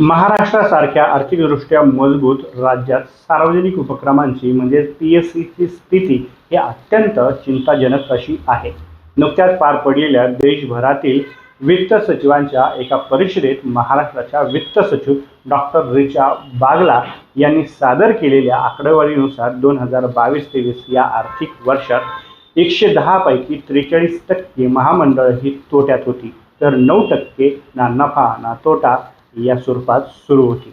महाराष्ट्रासारख्या आर्थिकदृष्ट्या मजबूत राज्यात सार्वजनिक उपक्रमांची म्हणजे पी एस सीची स्थिती ही अत्यंत चिंताजनक अशी आहे. नुकत्याच पार पडलेल्या देशभरातील वित्त सचिवांच्या एका परिषदेत महाराष्ट्राच्या वित्त सचिव डॉक्टर रिचा बागला यांनी सादर केलेल्या आकडेवारीनुसार दोन हजार बावीस तेवीस या आर्थिक वर्षात एकशे दहापैकी त्रेचाळीस टक्के महामंडळ ही तोट्यात होती. तर नऊ टक्के ना नफा ना तोटा या स्वरूपात सुरू होती.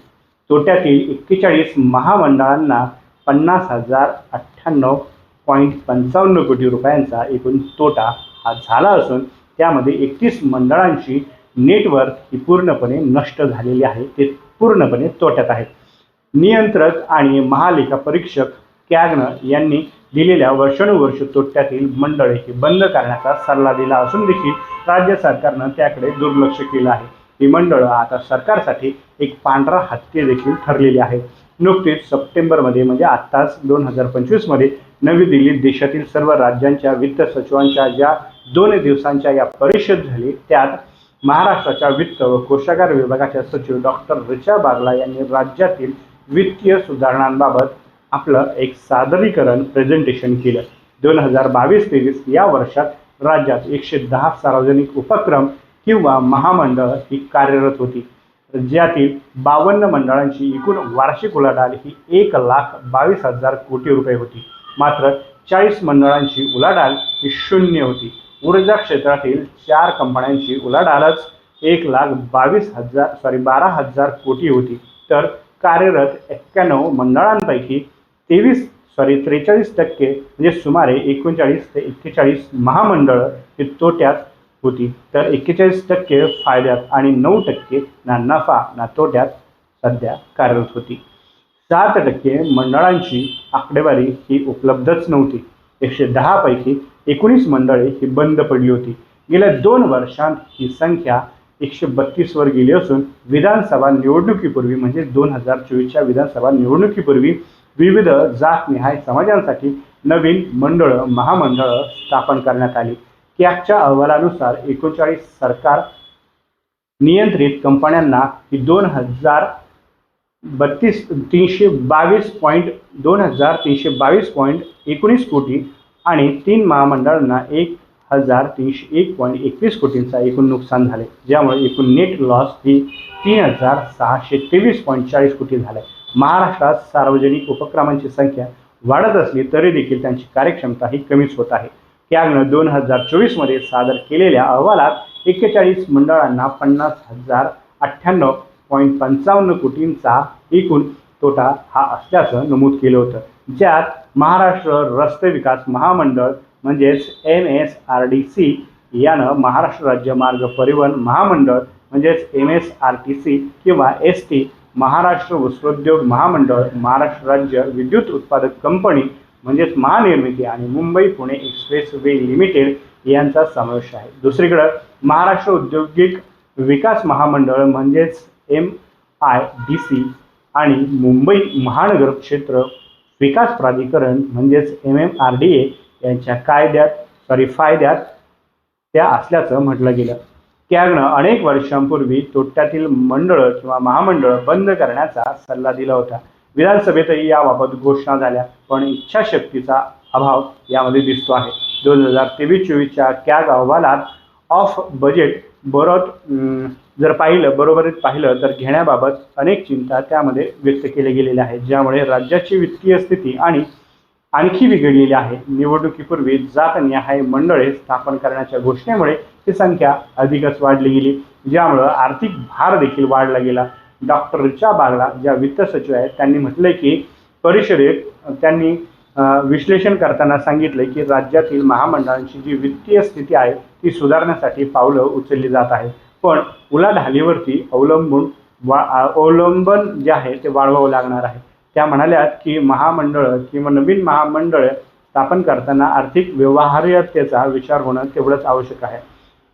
तोट्यातील एक्केचाळीस महामंडळांना पन्नास हजार अठ्ठ्याण्णव पॉईंट पंचावन्न कोटी रुपयांचा एकूण तोटा हा झाला असून त्यामध्ये एकतीस मंडळांची नेटवर्क ही पूर्णपणे नष्ट झालेली आहे. ते पूर्णपणे तोट्यात आहे नियंत्रक आणि महालेखा परीक्षक कॅगनं यांनी दिलेल्या वर्षानुवर्ष तोट्यातील मंडळे हे बंद करण्याचा सल्ला दिला असून देखील राज्य सरकारनं त्याकडे दुर्लक्ष केलं आहे. ही मंडळं आता सरकारसाठी एक पांढरा हत्ती देखील ठरलेली आहे. नुकतीच सप्टेंबरमध्ये म्हणजे आत्ताच दोन हजार पंचवीसमध्ये नवी दिल्लीत देशातील सर्व राज्यांच्या वित्त सचिवांच्या ज्या दोन दिवसांच्या या परिषद झाली त्यात महाराष्ट्राच्या वित्त व कोषागार विभागाच्या सचिव डॉक्टर रिचा बागला यांनी राज्यातील वित्तीय सुधारणांबाबत आपलं एक सादरीकरण प्रेझेंटेशन केलं. दोन हजार बावीस तेवीस या वर्षात राज्यात एकशे दहा सार्वजनिक उपक्रम किंवा महामंडळ ही कार्यरत होती. ज्यातील बावन्न मंडळांची एकूण वार्षिक उलाढाल ही एक लाख बावीस हजार कोटी रुपये होती. मात्र चाळीस मंडळांची उलाढाल ही शून्य होती. ऊर्जा क्षेत्रातील चार कंपन्यांची उलाढालच एक लाख बावीस हजार सॉरी बारा हजार कोटी होती. तर कार्यरत एक्क्याण्णव मंडळांपैकी तेवीस सॉरी त्रेचाळीस टक्के म्हणजे सुमारे एकोणचाळीस ते एक्केचाळीस महामंडळं ही तोट्यात होती. तर एक्केचाळीस टक्के फायद्यात आणि नऊ टक्के ना नफा ना तोट्यात सध्या कार्यरत होती. सात टक्के मंडळांची आकडेवारी ही उपलब्धच नव्हती. एकशे दहापैकी एकोणीस मंडळे ही बंद पडली होती. गेल्या दोन वर्षांत ही संख्या एकशे बत्तीसवर गेली असून विधानसभा निवडणुकीपूर्वी म्हणजे दोन हजार चोवीसच्या विधानसभा निवडणुकीपूर्वी विविध जातनिहाय समाजांसाठी नवीन मंडळं महामंडळं स्थापन करण्यात आली. कॅगच्या अहवालानुसार एकोणचाळीस सरकार नियंत्रित कंपन्यांना ही दोन हजार बत्तीस तीनशे बावीस पॉईंट दोन हजार तीनशे बावीस पॉईंट एकोणीस कोटी आणि तीन महामंडळांना एक हजार तीनशे एक पॉईंट एकवीस कोटींचा एकूण नुकसान झाले. ज्यामुळे एकूण नेट लॉस ही तीन हजार सहाशे तेवीस पॉईंट चाळीस कोटी झाले. महाराष्ट्रात सार्वजनिक उपक्रमांची संख्या वाढत असली तरी देखील त्यांची कार्यक्षमता ही कमीच होत आहे. कॅगनं दोन हजार चोवीसमध्ये सादर केलेल्या अहवालात एक्केचाळीस मंडळांना पन्नास हजार अठ्ठ्याण्णव पॉईंट पंचावन्न कोटींचा एकूण तोटा हा असल्याचं नमूद केलं होतं. ज्यात महाराष्ट्र रस्ते विकास महामंडळ म्हणजेच M S R D C यानं महाराष्ट्र राज्य मार्ग परिवहन महामंडळ म्हणजेच M S R T C किंवा एस टी महाराष्ट्र वस्त्रोद्योग महामंडळ महाराष्ट्र राज्य विद्युत उत्पादक कंपनी म्हणजेच महानिर्मिती आणि Mumbai Pune express way limited यांचा समावेश आहे. दुसरीकडं महाराष्ट्र औद्योगिक विकास महामंडळ म्हणजेच एम आय डी सी आणि मुंबई महानगर क्षेत्र विकास प्राधिकरण म्हणजेच M M R D A यांच्या कायद्यात सॉरी फायद्यात त्या असल्याचं म्हटलं गेलं. कॅगनं अनेक वर्षांपूर्वी तोट्यातील मंडळं किंवा महामंडळं बंद करण्याचा सल्ला दिला होता. विधानसभेतही याबाबत घोषणा झाल्या पण इच्छाशक्तीचा अभाव यामध्ये दिसतो आहे. दोन हजार तेवीस चोवीसच्या कॅग अहवालात ऑफ बजेट बरोत जर पाहिलं बरोबरीत पाहिलं तर घेण्याबाबत अनेक चिंता त्यामध्ये व्यक्त केल्या गेलेल्या आहेत ज्यामुळे राज्याची वित्तीय स्थिती आणि आणखी बिघडलेली आहे. निवडणुकीपूर्वी जात न्याय मंडळे स्थापन करण्याच्या घोषणेमुळे ही संख्या अधिकच वाढली गेली ज्यामुळं आर्थिक भार देखील वाढला गेला. डॉक्टर रिचा बागला ज्या वित्त सचिव आहेत त्यांनी म्हटलंय की परिषदेत त्यांनी विश्लेषण करताना सांगितले की राज्यातील महामंडळांची जी वित्तीय स्थिती आहे ती सुधारण्यासाठी पावलं उचलली जात आहे पण उलाढालीवरती अवलंबून वा अवलंबन जे आहे ते वाढवावं लागणार आहे. त्या म्हणाल्यात की महामंडळं किंवा नवीन महामंडळ स्थापन करताना आर्थिक व्यवहार्यतेचा विचार होणं तेवढंच आवश्यक आहे.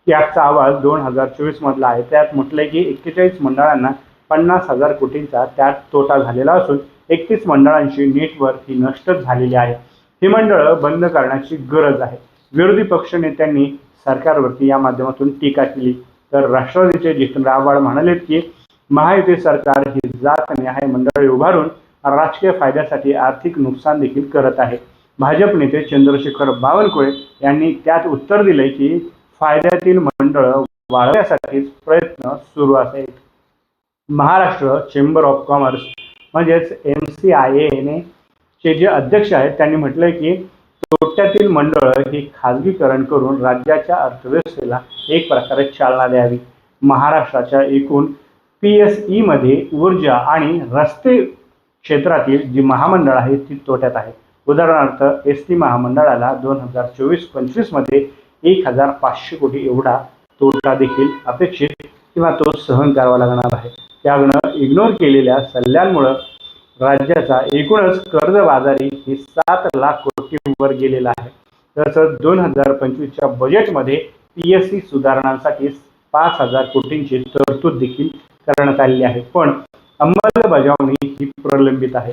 त्याचा आवाज दोन हजार चोवीसमधला आहे. त्यात म्हटलंय की एक्केचाळीस मंडळांना पन्नास हजार कोटींचा त्यात तोटा झालेला असून एकतीस मंडळांची नेटवर्क ही नष्ट झालेली आहे. ही मंडळं बंद करण्याची गरज आहे. विरोधी पक्षनेत्यांनी सरकारवरती या माध्यमातून टीका केली. तर राष्ट्रवादीचे जितेंद्र आव्हाड म्हणाले की महायुती सरकार ही जात न्याय मंडळे उभारून राजकीय फायद्यासाठी आर्थिक नुकसान देखील करत आहे. भाजप नेते चंद्रशेखर बावनकुळे यांनी त्यात उत्तर दिले की फायद्यातील मंडळं वाढवण्यासाठीच प्रयत्न सुरू असेल महाराष्ट्र चेंबर ऑफ कॉमर्स म्हणजेच एम सी आय एने चे जे अध्यक्ष आहेत त्यांनी म्हटलंय की तोट्यातील मंडळं ही खाजगीकरण करून राज्याच्या अर्थव्यवस्थेला एक प्रकारे चालना द्यावी. महाराष्ट्राच्या एकूण पी एस ईमध्ये ऊर्जा आणि रस्ते क्षेत्रातील जी महामंडळ आहेत ती तोट्यात आहेत उदाहरणार्थ एस टी महामंडळाला दोन हजार चोवीस पंचवीसमध्ये एक हजार पाचशे कोटी एवढा तोटा देखील अपेक्षित किंवा तो सहन करावा लागणार आहे. त्यानं इग्नोर केलेल्या सल्ल्यांमुळं राज्याचा एकूणच कर्जबाजारी ही सात लाख कोटींवर गेलेला आहे. तसंच दोन हजार पंचवीसच्या बजेटमध्ये पी एस सी सुधारणांसाठी पाच हजार कोटींची तरतूद देखील करण्यात आलेली आहे. पण अंमलबजावणी ही प्रलंबित आहे.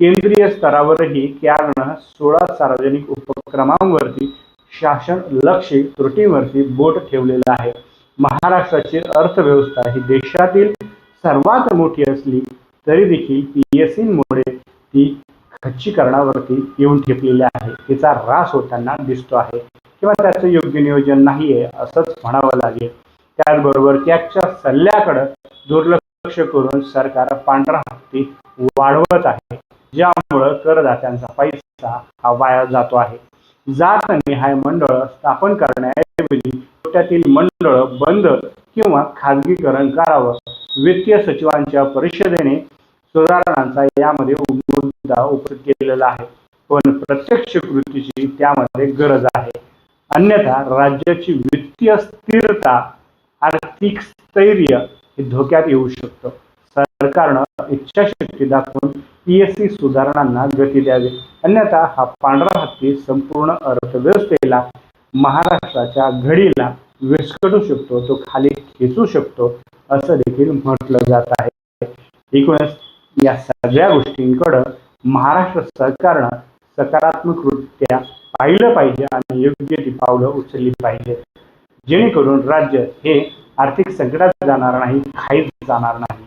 केंद्रीय स्तरावरही कॅगनं सोळा सार्वजनिक उपक्रमांवरती शासन लक्ष त्रुटींवरती बोट ठेवलेलं आहे. महाराष्ट्राची अर्थव्यवस्था ही देशातील सर्वात मोठी असली तरी देखील पी एस सीमुळे ती खच्चीकरणावरती येऊन ठेपलेली आहे. तिचा ऱ्हास होताना दिसतो आहे. किंवा त्याचं योग्य नियोजन नाही आहे असंच म्हणावं लागेल. त्याचबरोबर त्याच्या सल्ल्याकडं दुर्लक्ष करून सरकार पांढरा हत्ती वाढवत आहे ज्यामुळं करदात्यांचा पैसा हा वाया जातो आहे. जात निहाय मंडळ स्थापन करण्याऐवजी त्यातील मंडळ बंद किंवा खाजगीकरण करावं वित्तीय सचिवांच्या परिषदेने सुधारणांचा यामध्ये मुद्दा उपस्थित केलेला आहे. पण प्रत्यक्ष कृतीची त्यामध्ये गरज आहे. अन्यथा राज्याची वित्तीय स्थिरता आर्थिक स्थैर्य हे धोक्यात येऊ शकतं. सरकारनं इच्छाशक्ती दाखवून पी एस सी सुधारणांना गती द्यावी. अन्यथा हा पांढरा हत्ती संपूर्ण अर्थव्यवस्थेला महाराष्ट्राच्या घडीला विस्कटू शकतो तो खाली खेचू शकतो असं देखील म्हटलं जात आहे. एकूणच या सगळ्या गोष्टींकडं महाराष्ट्र सरकारनं सकारात्मकरित्या पाहिलं पाहिजे आणि योग्य ती पावलं उचलली पाहिजे. जेणेकरून राज्य हे आर्थिक संकटात जाणार नाही खाईत जाणार नाही.